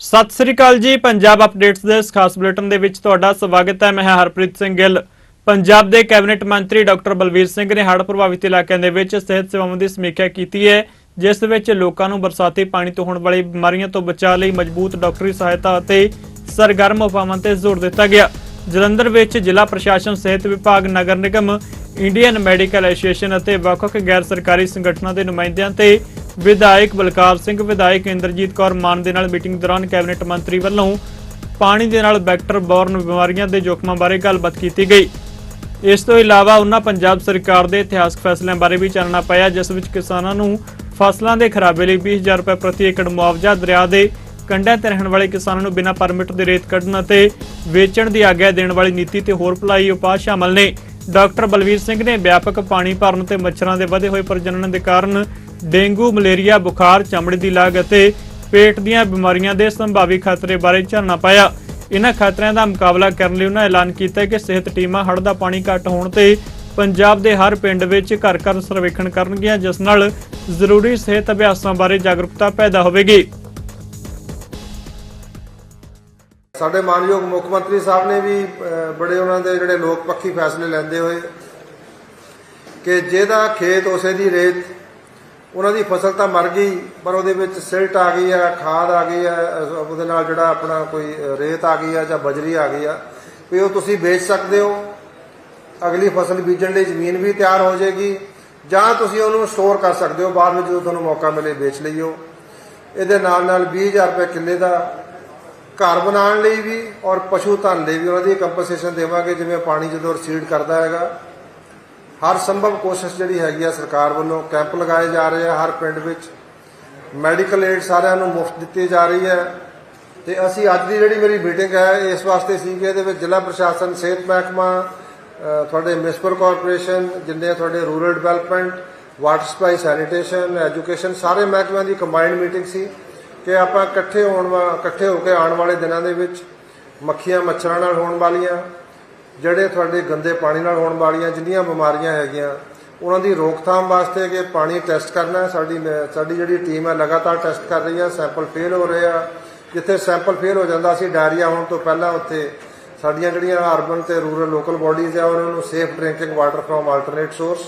ਸਤਿ ਸ੍ਰੀ ਅਕਾਲ ਜੀ, ਪੰਜਾਬ ਅਪਡੇਟਸ ਦੇ ਇਸ ਖਾਸ ਬੁਲੇਟਿਨ ਦੇ ਵਿੱਚ ਤੁਹਾਡਾ ਸਵਾਗਤ ਹੈ। ਮੈਂ ਹਰਪ੍ਰੀਤ ਸਿੰਘ ਗਿੱਲ। ਪੰਜਾਬ ਦੇ ਕੈਬਨਿਟ ਮੰਤਰੀ ਡਾਕਟਰ ਬਲਵੀਰ ਸਿੰਘ ਨੇ ਹੜ੍ਹ ਪ੍ਰਭਾਵਿਤ ਇਲਾਕਿਆਂ ਦੇ ਵਿੱਚ ਸਿਹਤ ਸੇਵਾਵਾਂ ਦੀ ਸਮੀਖਿਆ ਕੀਤੀ ਹੈ, ਜਿਸ ਵਿੱਚ ਲੋਕਾਂ ਨੂੰ ਬਰਸਾਤੀ ਪਾਣੀ ਤੋਂ ਹੋਣ ਵਾਲੀ ਬਿਮਾਰੀਆਂ ਤੋਂ ਬਚਾਅ ਲਈ ਮਜ਼ਬੂਤ ਡਾਕਟਰੀ ਸਹਾਇਤਾ ਅਤੇ ਸਰਗਰਮ ਉਪਾਵਾਂ ਤੇ ਜ਼ੋਰ ਦਿੱਤਾ ਗਿਆ। ਜਲੰਧਰ ਵਿੱਚ ਜ਼ਿਲ੍ਹਾ ਪ੍ਰਸ਼ਾਸਨ, ਸਿਹਤ ਵਿਭਾਗ, Nagar Nigam Indian medical association ਅਤੇ ਵੱਖ-ਵੱਖ ਗੈਰ ਸਰਕਾਰੀ ਸੰਗਠਨਾਂ ਦੇ ਨੁਮਾਇੰਦਿਆਂ ਤੇ ਵਿਧਾਇਕ ਬਲਕਾਰ ਸਿੰਘ, ਵਿਧਾਇਕ ਇੰਦਰਜੀਤ ਕੌਰ ਮਾਨ ਦੇ ਨਾਲ ਮੀਟਿੰਗ ਦੌਰਾਨ ਕੈਬਨਿਟ ਮੰਤਰੀ ਵੱਲੋਂ ਪਾਣੀ ਦੇ ਨਾਲ ਵੈਕਟਰ ਬੋਰਨ ਬਿਮਾਰੀਆਂ ਦੇ ਜੋਖਮਾਂ ਬਾਰੇ ਗੱਲਬਾਤ ਕੀਤੀ ਗਈ। ਇਸ ਤੋਂ ਇਲਾਵਾ ਉਹਨਾਂ ਪੰਜਾਬ ਸਰਕਾਰ ਦੇ ਇਤਿਹਾਸਕ ਫੈਸਲਿਆਂ ਬਾਰੇ ਵੀ ਚਾਨਣਾ ਪਾਇਆ, ਜਿਸ ਵਿੱਚ ਕਿਸਾਨਾਂ ਨੂੰ ਫਸਲਾਂ ਦੇ ਖਰਾਬੇ ਲਈ 20000 ਰੁਪਏ ਪ੍ਰਤੀ ਏਕੜ ਮੁਆਵਜ਼ਾ, ਦਰਿਆ ਦੇ ਕੰਢਿਆਂ ਤੇ ਰਹਿਣ ਵਾਲੇ ਕਿਸਾਨਾਂ ਨੂੰ ਬਿਨਾਂ ਪਰਮਿਟ ਦੇ ਰੇਤ ਕੱਢਣ ਅਤੇ ਵੇਚਣ ਦੀ ਆਗਿਆ ਦੇਣ ਵਾਲੀ ਨੀਤੀ ਤੇ ਹੋਰ ਭਲਾਈ ਉਪਾਅ ਸ਼ਾਮਲ ਨੇ। ਡਾਕਟਰ ਬਲਵੀਰ ਸਿੰਘ ਨੇ ਵਿਆਪਕ ਪਾਣੀ ਭਰਨ ਤੇ ਮੱਛਰਾਂ ਦੇ ਵਧੇ ਹੋਏ ਪ੍ਰਜਨਨ ਦੇ ਕਾਰਨ ਡੇਂਗੂ, ਮਲੇਰੀਆ, ਬੁਖਾਰ, ਚਮੜੀ ਦੀ ਲਾਗ ਅਤੇ ਪੇਟ ਦੀਆਂ ਬਿਮਾਰੀਆਂ ਦੇ ਸੰਭਾਵੀ ਖਤਰੇ ਬਾਰੇ ਚਾਨਣਾ ਪਾਇਆ। ਇਹਨਾਂ ਖਤਰਿਆਂ ਦਾ ਮੁਕਾਬਲਾ ਕਰਨ ਲਈ ਉਹਨਾਂ ਐਲਾਨ ਕੀਤਾ ਕਿ ਸਿਹਤ ਟੀਮਾਂ ਹੜ੍ਹ ਦਾ ਪਾਣੀ ਘੱਟ ਹੋਣ ਤੇ ਪੰਜਾਬ ਦੇ ਹਰ ਪਿੰਡ ਵਿੱਚ ਘਰ ਘਰ ਸਰਵੇਖਣ ਕਰਨਗੀਆਂ, ਜਿਸ ਨਾਲ ਜ਼ਰੂਰੀ ਸਿਹਤ ਅਭਿਆਸਾਂ ਬਾਰੇ ਜਾਗਰੂਕਤਾ ਪੈਦਾ ਹੋਵੇਗੀ। ਸਾਡੇ ਮਾਨਯੋਗ ਮੁੱਖ ਮੰਤਰੀ ਸਾਹਿਬ ਨੇ ਵੀ ਬੜੇ ਉਹਨਾਂ ਦੇ ਜਿਹੜੇ ਲੋਕ ਪੱਖੀ ਫੈਸਲੇ ਲੈਂਦੇ ਹੋਏ ਕਿ ਜਿਹਦਾ ਖੇਤ ਉਸੇ ਦੀ ਰੇਤ, ਉਹਨਾਂ ਦੀ ਫਸਲ ਤਾਂ ਮਰ ਗਈ, ਪਰ ਉਹਦੇ ਵਿੱਚ ਸਿਲਟ ਆ ਗਈ ਆ, ਖਾਦ ਆ ਗਈ ਆ ਉਹਦੇ ਨਾਲ ਜਿਹੜਾ ਆਪਣਾ ਕੋਈ ਰੇਤ ਆ ਗਈ ਆ ਜਾਂ ਬਜਰੀ ਆ ਗਈ ਆ, ਵੀ ਉਹ ਤੁਸੀਂ ਵੇਚ ਸਕਦੇ ਹੋ। ਅਗਲੀ ਫਸਲ ਬੀਜਣ ਲਈ ਜ਼ਮੀਨ ਵੀ ਤਿਆਰ ਹੋ ਜਾਏਗੀ, ਜਾਂ ਤੁਸੀਂ ਉਹਨੂੰ ਸਟੋਰ ਕਰ ਸਕਦੇ ਹੋ, ਬਾਅਦ ਵਿੱਚ ਜਦੋਂ ਤੁਹਾਨੂੰ ਮੌਕਾ ਮਿਲੇ ਵੇਚ ਲਈਓ। ਇਹਦੇ ਨਾਲ ਨਾਲ 20000 ਰੁਪਏ ਕਿੱਲੇ ਦਾ ਘਰ ਬਣਾਉਣ ਲਈ ਵੀ ਔਰ ਪਸ਼ੂ ਧਨ ਲਈ ਵੀ ਉਹਨਾਂ ਦੀ ਕੰਪਨਸੇਸ਼ਨ ਦੇਵਾਂਗੇ, ਜਿਵੇਂ ਪਾਣੀ ਜਦੋਂ ਰਸੀਡ ਕਰਦਾ ਹੈਗਾ। ਹਰ ਸੰਭਵ ਕੋਸ਼ਿਸ਼ ਜਿਹੜੀ ਹੈਗੀ ਆ ਸਰਕਾਰ ਵੱਲੋਂ, ਕੈਂਪ ਲਗਾਏ ਜਾ ਰਹੇ ਆ ਹਰ ਪਿੰਡ ਵਿੱਚ। ਮੈਡੀਕਲ ਏਡ ਸਾਰਿਆਂ ਨੂੰ ਮੁਫਤ ਦਿੱਤੀ ਜਾ ਰਹੀ ਹੈ। ਤੇ ਅਸੀਂ ਅੱਜ ਦੀ ਜਿਹੜੀ ਮੇਰੀ ਮੀਟਿੰਗ ਹੈ, ਇਸ ਵਾਸਤੇ ਸੀ ਕਿ ਇਹਦੇ ਵਿੱਚ ਜ਼ਿਲ੍ਹਾ ਪ੍ਰਸ਼ਾਸਨ, ਸਿਹਤ ਮਹਿਕਮਾ ਤੁਹਾਡੇ ਮਿਊਨਿਸਪਲ ਕਾਰਪੋਰੇਸ਼ਨ ਜਿੰਨੇ ਤੁਹਾਡੇ rural development water supply sanitation education ਸਾਰੇ ਮਹਿਕਮਿਆਂ ਦੀ ਕੰਬਾਈਨਡ ਮੀਟਿੰਗ ਸੀ। ਕਿ ਆਪਾਂ ਇਕੱਠੇ ਹੋਣ ਵਾ- ਇਕੱਠੇ ਹੋ ਕੇ ਆਉਣ ਵਾਲੇ ਦਿਨਾਂ ਦੇ ਵਿੱਚ ਮੱਖੀਆਂ ਮੱਛਰਾਂ ਨਾਲ ਹੋਣ ਵਾਲੀਆਂ, ਜਿਹੜੇ ਤੁਹਾਡੇ ਗੰਦੇ ਪਾਣੀ ਨਾਲ ਹੋਣ ਵਾਲੀਆਂ, ਜਿੰਨੀਆਂ ਬਿਮਾਰੀਆਂ ਹੈਗੀਆਂ, ਉਹਨਾਂ ਦੀ ਰੋਕਥਾਮ ਵਾਸਤੇ ਕਿ ਪਾਣੀ ਟੈਸਟ ਕਰਨਾ ਸਾਡੀ ਮੈਂ- ਸਾਡੀ ਜਿਹੜੀ ਟੀਮ ਹੈ ਲਗਾਤਾਰ ਟੈਸਟ ਕਰ ਰਹੀ ਹੈ, ਸੈਂਪਲ ਫੇਲ ਹੋ ਰਹੇ। ਆ ਜਿੱਥੇ ਸੈਂਪਲ ਫੇਲ ਹੋ ਜਾਂਦਾ ਸੀ ਡਾਇਰੀਆ ਹੋਣ ਤੋਂ ਪਹਿਲਾਂ ਉੱਥੇ ਸਾਡੀਆਂ ਜਿਹੜੀਆਂ ਅਰਬਨ ਤੇ ਰੂਰਲ ਲੋਕਲ ਬਾਡੀਜ਼ ਆ, ਉਹਨਾਂ ਨੂੰ safe drinking water from alternate source.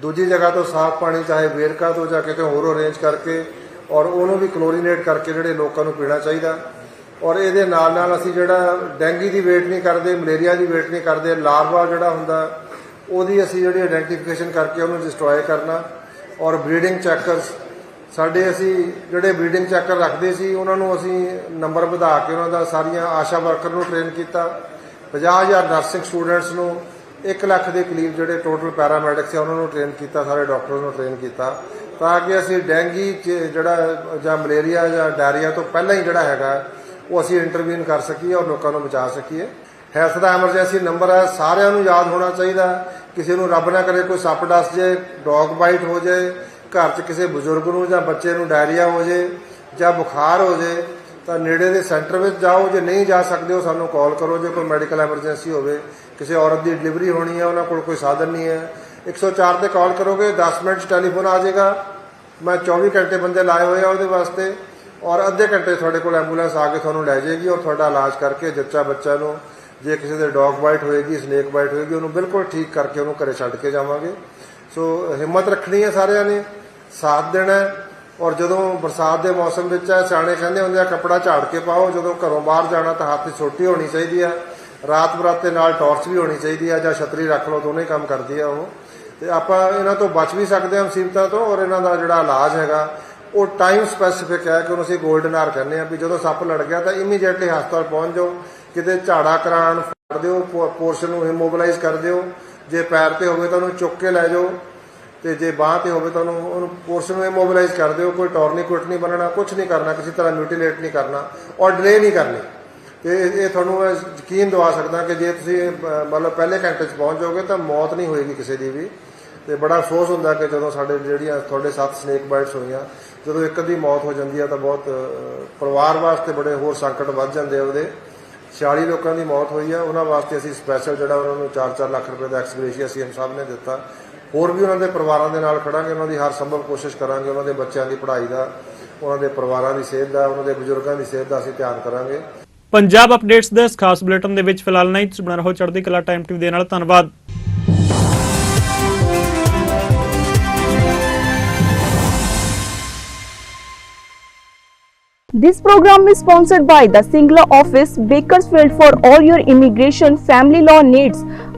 ਦੂਜੀ ਜਗ੍ਹਾ ਤੋਂ ਸਾਫ਼ ਪਾਣੀ, ਚਾਹੇ ਵੇਰਕਾ ਤੋਂ ਜਾਂ ਕਿਤੇ ਹੋਰ ਅਰੇਂਜ ਕਰਕੇ ਔਰ ਉਹਨੂੰ ਵੀ ਕਲੋਰੀਨੇਟ ਕਰਕੇ ਜਿਹੜੇ ਲੋਕਾਂ ਨੂੰ ਪੀਣਾ ਚਾਹੀਦਾ। ਔਰ ਇਹਦੇ ਨਾਲ ਨਾਲ ਅਸੀਂ ਜਿਹੜਾ ਡੈਂਗੀ ਦੀ ਵੇਟ ਨਹੀਂ ਕਰਦੇ, ਮਲੇਰੀਆ ਦੀ ਵੇਟ ਨਹੀਂ ਕਰਦੇ ਲਾਰਵਾ ਜਿਹੜਾ ਹੁੰਦਾ, ਉਹਦੀ ਅਸੀਂ ਜਿਹੜੀ ਆਇਡੈਂਟੀਫਿਕੇਸ਼ਨ ਕਰਕੇ ਉਹਨੂੰ ਡਿਸਟਰੋਏ ਕਰਨਾ। ਔਰ ਬਰੀਡਿੰਗ ਚੈਕਰਸ ਸਾਡੇ ਅਸੀਂ ਜਿਹੜੇ ਬਰੀਡਿੰਗ ਚੈਕਰ ਰੱਖਦੇ ਸੀ, ਉਹਨਾਂ ਨੂੰ ਅਸੀਂ ਨੰਬਰ ਵਧਾ ਕੇ ਉਹਨਾਂ ਦਾ ਸਾਰੀਆਂ ਆਸ਼ਾ ਵਰਕਰ ਨੂੰ ਟ੍ਰੇਨ ਕੀਤਾ। 50000 ਨਰਸਿੰਗ ਸਟੂਡੈਂਟਸ ਨੂੰ 1 ਲੱਖ ਦੇ ਕਰੀਬ ਜਿਹੜੇ ਟੋਟਲ ਪੈਰਾਮੈਡਿਕਸ ਆ, ਉਹਨਾਂ ਨੂੰ ਟ੍ਰੇਨ ਕੀਤਾ, ਸਾਰੇ ਡਾਕਟਰਸ ਨੂੰ ਟ੍ਰੇਨ ਕੀਤਾ। ਤਾਂ ਕਿ ਅਸੀਂ ਡੈਂਗੀ ਚ ਜਿਹੜਾ, ਜਾਂ ਮਲੇਰੀਆ ਜਾਂ ਡਾਇਰੀਆ ਤੋਂ ਪਹਿਲਾਂ ਹੀ ਜਿਹੜਾ ਹੈਗਾ, ਉਹ ਅਸੀਂ ਇੰਟਰਵੀਨ ਕਰ ਸਕੀਏ ਔਰ ਲੋਕਾਂ ਨੂੰ ਬਚਾ ਸਕੀਏ। ਹੈਲਥ ਦਾ ਐਮਰਜੈਂਸੀ ਨੰਬਰ ਹੈ ਸਾਰਿਆਂ ਨੂੰ ਯਾਦ ਹੋਣਾ ਚਾਹੀਦਾ। ਕਿਸੇ ਨੂੰ ਰੱਬ ਨਾ ਕਰੇ ਕੋਈ ਸੱਪ ਡਸ ਜੇ ਡੌਗ ਬਾਈਟ ਹੋ ਜਾਏ ਘਰ 'ਚ ਕਿਸੇ ਬਜ਼ੁਰਗ ਨੂੰ ਜਾਂ ਬੱਚੇ ਨੂੰ ਡਾਇਰੀਆ ਹੋ ਜਾਏ ਜਾਂ ਬੁਖਾਰ ਹੋ ਜਾਏ ਤਾਂ ਨੇੜੇ ਦੇ ਸੈਂਟਰ ਵਿੱਚ ਜਾਓ, ਜੇ ਨਹੀਂ ਜਾ ਸਕਦੇ ਹੋ, ਸਾਨੂੰ ਕਾਲ ਕਰੋ, ਜੇ ਕੋਈ ਮੈਡੀਕਲ ਐਮਰਜੈਂਸੀ ਹੋਵੇ, ਕਿਸੇ ਔਰਤ ਦੀ ਡਿਲੀਵਰੀ ਹੋਣੀ ਹੈ, ਉਹਨਾਂ ਕੋਲ ਕੋਈ ਸਾਧਨ ਨਹੀਂ ਹੈ। 104 ਤੇ ਕਾਲ ਕਰੋਗੇ 10 ਮਿੰਟ 'ਚ ਟੈਲੀਫੋਨ ਆ ਜਾਏਗਾ। ਮੈਂ 24 ਘੰਟੇ ਬੰਦੇ ਲਾਏ ਹੋਏ ਆ ਉਹਦੇ ਵਾਸਤੇ ਔਰ ਅੱਧੇ ਘੰਟੇ ਤੁਹਾਡੇ ਕੋਲ ਐਂਬੂਲੈਂਸ ਆ ਕੇ ਤੁਹਾਨੂੰ ਲੈ ਜਾਏਗੀ ਔਰ ਤੁਹਾਡਾ ਇਲਾਜ ਕਰਕੇ ਜੱਚਾ ਬੱਚਾ ਨੂੰ ਜੇ ਕਿਸੇ ਦੇ ਡੌਗ ਬਾਈਟ ਹੋਏਗੀ, ਸਨੇਕ ਬਾਈਟ ਹੋਏਗੀ, ਉਹਨੂੰ ਬਿਲਕੁਲ ਠੀਕ ਕਰਕੇ ਉਹਨੂੰ ਘਰੇ ਛੱਡ ਕੇ ਜਾਵਾਂਗੇ। ਸੋ ਹਿੰਮਤ ਰੱਖਣੀ ਹੈ ਸਾਰਿਆਂ ਨੇ, ਸਾਥ ਦੇਣਾ ਹੈ। ਔਰ ਜਦੋਂ ਬਰਸਾਤ ਦੇ ਮੌਸਮ ਵਿੱਚ ਆ, ਸਿਆਣੇ ਕਹਿੰਦੇ ਹੁੰਦੇ ਆ, ਕੱਪੜਾ ਝਾੜ ਕੇ ਪਾਓ, ਜਦੋਂ ਘਰੋਂ ਬਾਹਰ ਜਾਣਾ ਤਾਂ ਹੱਥ 'ਚ ਛੋਟੀ ਹੋਣੀ ਚਾਹੀਦੀ ਆ। ਰਾਤ ਬਰਾਤੇ ਨਾਲ ਟਾਰਚ ਵੀ ਹੋਣੀ ਚਾਹੀਦੀ ਆ, ਜਾਂ ਛਤਰੀ ਰੱਖ ਲਓ, ਦੋਨੇ ਕੰਮ ਕਰਦੀ ਆ ਉਹ। ਤੇ ਆਪਾਂ ਇਹਨਾਂ ਤੋਂ ਬਚ ਵੀ ਸਕਦੇ ਹਾਂ ਮੁਸੀਬਤਾਂ ਤੋਂ, ਔਰ ਇਹਨਾਂ ਦਾ ਜਿਹੜਾ ਇਲਾਜ ਹੈਗਾ, ਉਹ ਟਾਈਮ ਸਪੈਸੀਫਿਕ ਹੈ ਕਿ ਉਹਨੂੰ ਅਸੀਂ 골ਡਨ ਆਰ ਕਹਿੰਦੇ ਆ, ਵੀ ਜਦੋਂ ਸੱਪ ਲੜ ਗਿਆ ਤਾਂ ਇਮੀਡੀਏਟਲੀ ਹਸਪਤਾਲ ਪਹੁੰਚ ਜਾਓ, ਕਿਤੇ ਝਾੜਾ ਕਰਾਉਣ, ਫੜ ਦਿਓ ਪੋਰਸ਼ਨ ਨੂੰ ਇਮੋਬਿਲਾਈਜ਼ ਕਰ ਦਿਓ। ਜੇ ਪੈਰ ਤੇ ਹੋਵੇ ਤਾਂ ਉਹਨੂੰ ਚੁੱਕ ਕੇ ਲੈ ਜਾਓ। ਤੇ ਜੇ ਬਾਹ ਤੇ ਹੋਵੇ ਤਾਂ ਉਹਨੂੰ ਉਹਨੂੰ ਪੋਰਸ਼ਨ ਨੂੰ ਇਮੋਬਿਲਾਈਜ਼ ਕਰ ਦਿਓ ਕੋਈ ਟੌਰਨੀਕੋਟ ਨਹੀਂ ਬਣਨਾ ਕੁਝ ਨਹੀਂ ਕਰਨਾ, ਕਿਸੇ ਤਰ੍ਹਾਂ ਮਿਊਟੀਲੇਟ ਨਹੀਂ ਕਰਨਾ ਔਰ ਡਿਲੇ ਨਹੀਂ ਕਰਨੀ। ਤੇ ਇਹ ਤੁਹਾਨੂੰ ਮੈਂ ਯਕੀਨ ਦਿਵਾ ਸਕਦਾ ਕਿ ਜੇ ਤੁਸੀਂ, ਮਤਲਬ ਪਹਿਲੇ ਘੰਟੇ 'ਚ ਪਹੁੰਚ ਜਾਓਗੇ ਤਾਂ ਮੌਤ ਨਹੀਂ ਹੋਏਗੀ ਕਿਸੇ ਦੀ ਵੀ। ਤੇ ਬੜਾ ਅਫਸੋਸ ਹੁੰਦਾ ਕਿ ਜਦੋਂ ਸਾਡੇ ਜਿਹੜੀਆਂ ਤੁਹਾਡੇ ਸੱਤ ਸਨੇਕ ਬਾਈਟਸ ਹੋਈਆਂ, ਜਦੋਂ ਇੱਕ ਦੀ ਮੌਤ ਹੋ ਜਾਂਦੀ ਹੈ ਤਾਂ ਬਹੁਤ ਪਰਿਵਾਰ ਵਾਸਤੇ ਬੜੇ ਹੋਰ ਸੰਕਟ ਵੱਧ ਜਾਂਦੇ ਆ ਉਹਦੇ। 46 ਲੋਕਾਂ ਦੀ ਮੌਤ ਹੋਈ ਆ, ਉਹਨਾਂ ਵਾਸਤੇ ਅਸੀਂ ਸਪੈਸ਼ਲ ਜਿਹੜਾ ਉਹਨਾਂ ਨੂੰ 4-4 ਲੱਖ ਰੁਪਏ ਦਾ ਐਕਸਗ੍ਰੇਸ਼ੀਆ ਸੀਐਮ ਸਾਹਿਬ ਨੇ ਦਿੱਤਾ। ਹੋਰ ਵੀ ਉਹਨਾਂ ਦੇ ਪਰਿਵਾਰਾਂ ਦੇ ਨਾਲ ਖੜਾਂਗੇ ਉਹਨਾਂ ਦੀ ਹਰ ਸੰਭਵ ਕੋਸ਼ਿਸ਼ ਕਰਾਂਗੇ ਉਹਨਾਂ ਦੇ ਬੱਚਿਆਂ ਦੀ ਪੜ੍ਹਾਈ ਦਾ ਉਹਨਾਂ ਦੇ ਪਰਿਵਾਰਾਂ ਦੀ ਸਿਹਤ ਦਾ ਉਹਨਾਂ ਦੇ ਬਜ਼ੁਰਗਾਂ ਦੀ ਸਿਹਤ ਦਾ ਅਸੀਂ ਧਿਆਨ ਕਰਾਂਗੇ ਪੰਜਾਬ ਅਪਡੇਟਸ ਦੇ ਇਸ ਖਾਸ ਬੁਲੇਟਿਨ ਦੇ ਵਿੱਚ ਫਿਲਹਾਲ ਨਹੀਂ ਤੁਸੀਂ ਬਣਾ ਰਹੋ ਚੜ੍ਹਦੀ ਕਲਾ ਟਾਈਮ ਟੀਵੀ ਦੇ ਨਾਲ ਧੰਨਵਾਦ This program is sponsored by the Singla office, Bakersfield for all your immigration family law needs.